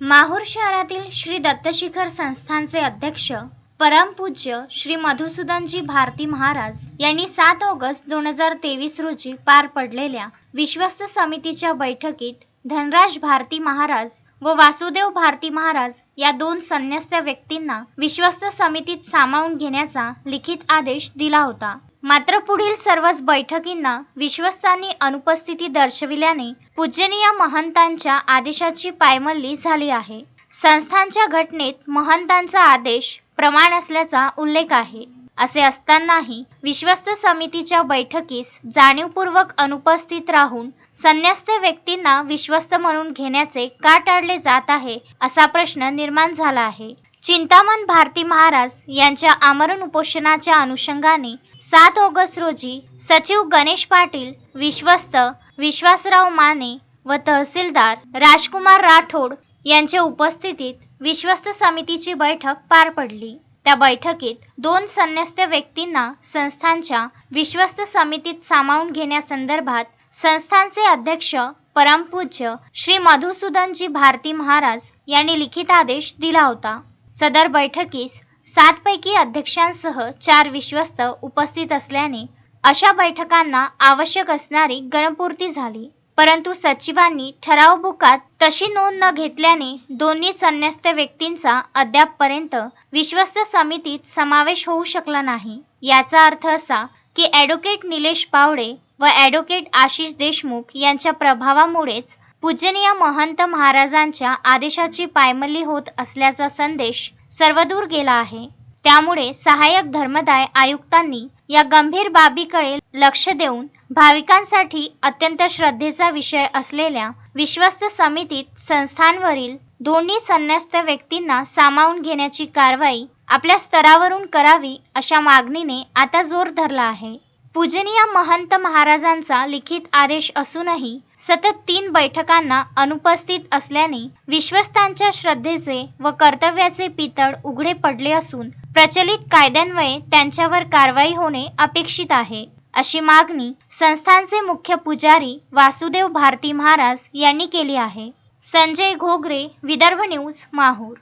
माहूर शहरातील श्री दत्तशिखर संस्थानचे अध्यक्ष परमपूज्य श्री मधुसूदनजी भारती महाराज यांनी सात ऑगस्ट दोन हजार तेवीस रोजी पार पडलेल्या विश्वस्त समितीच्या बैठकीत धनराज भारती महाराज व वासुदेव भारती महाराज या दोन संन्यस्त व्यक्तींना विश्वस्त समितीत सामावून घेण्याचा लिखित आदेश दिला होता. मात्र पुढील सर्वच बैठकींना विश्वस्तांनी अनुपस्थिती दर्शविल्याने पूजनीय महंतांच्या आदेशाची पायमल्ली झाली आहे. संस्थांच्या घटनेत महंतांचा आदेश प्रमाण असल्याचा उल्लेख आहे. असे असतानाही विश्वस्त समितीच्या बैठकीस जाणीवपूर्वक अनुपस्थित राहून संन्यास्त व्यक्तींना विश्वस्त म्हणून घेण्याचे का टाळले जात आहे असा प्रश्न निर्माण झाला आहे. चिंतामण भारती महाराज यांच्या आमरण उपोषणाच्या अनुषंगाने सात ऑगस्ट रोजी सचिव गणेश पाटील विश्वस्त विश्वासराव माने व तहसीलदार राजकुमार राठोड यांच्या उपस्थितीत विश्वस्त समितीची बैठक पार पडली. त्या बैठकीत दोन संन्यस्त व्यक्तींना संस्थांच्या विश्वस्त समितीत सामावून घेण्यासंदर्भात संस्थांचे अध्यक्ष परमपूज्य श्री मधुसूदनजी भारती महाराज यांनी लिखित आदेश दिला होता. सदर बैठकीस सातपैकी अध्यक्षांसह चार विश्वस्त उपस्थित असल्याने अशा बैठकांना आवश्यक असणारी गणपूर्ती झाली. परंतु सचिवांनी ठराव बुकात तशी नोंद न घेतल्याने दोन्ही संन्यस्त व्यक्तींचा अद्यापपर्यंत विश्वस्त समितीत समावेश होऊ शकला नाही. याचा अर्थ असा की ॲडव्होकेट निलेश पावडे व ॲडव्होकेट आशिष देशमुख यांच्या प्रभावामुळेच पूजनीय महंत महाराजांच्या आदेशाची पायमल्ली होत असल्याचा संदेश सर्वदूर गेला आहे. त्यामुळे सहाय्यक धर्मदाय आयुक्तांनी या गंभीर बाबीकडे लक्ष देऊन भाविकांसाठी अत्यंत श्रद्धेचा विषय असलेल्या विश्वस्त समितीत संस्थांवरील दोन्ही संन्यस्त व्यक्तींना सामावून घेण्याची कारवाई आपल्या स्तरावरून करावी अशा मागणीने आता जोर धरला आहे. पूजनीय महंत महाराजांचा लिखित आदेश असूनही सतत तीन बैठकांना अनुपस्थित असल्याने विश्वस्तांच्या श्रद्धेचे व कर्तव्याचे पितळ उघडे पडले असून प्रचलित कायद्यान्वये त्यांच्यावर कारवाई होणे अपेक्षित आहे. अशी मागणी संस्थांचे मुख्य पुजारी वासुदेव भारती महाराज यांनी केली आहे. संजय घोगरे विदर्भ न्यूज माहूर.